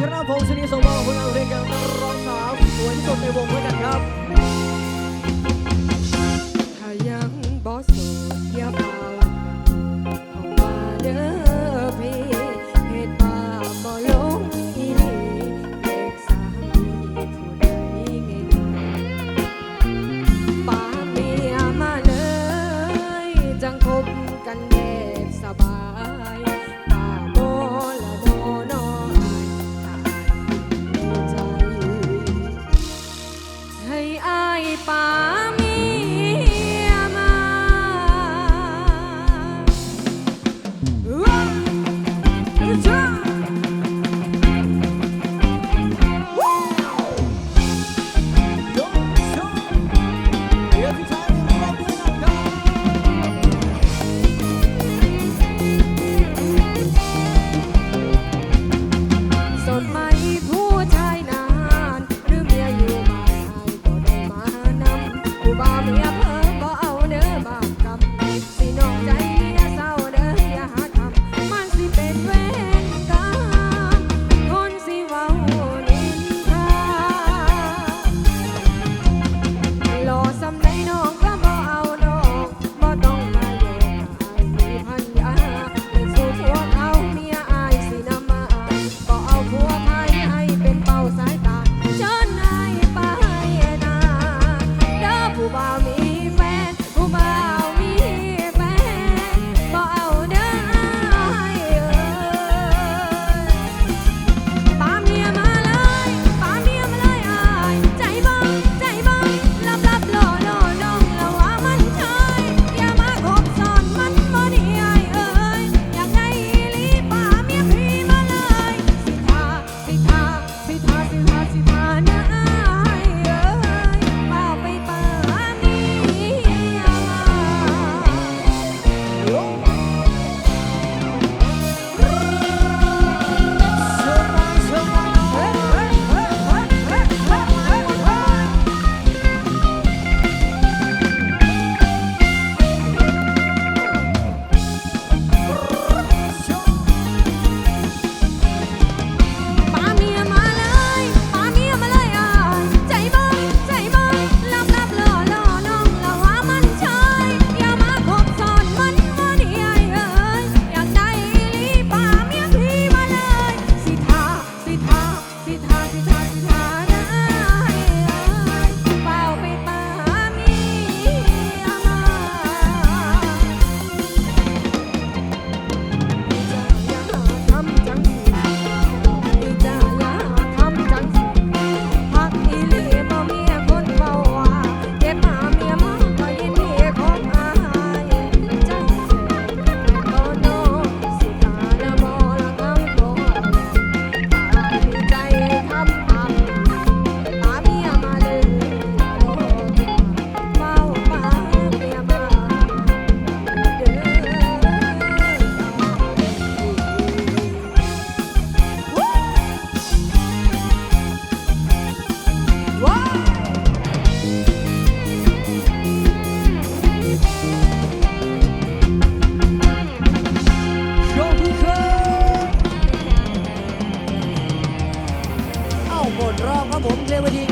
ธนพงศ์ชนีสวงคุณอานเพลงกับนักร้องสาวสวยที่สุดในวงด้วยกันครับ ยอายป่า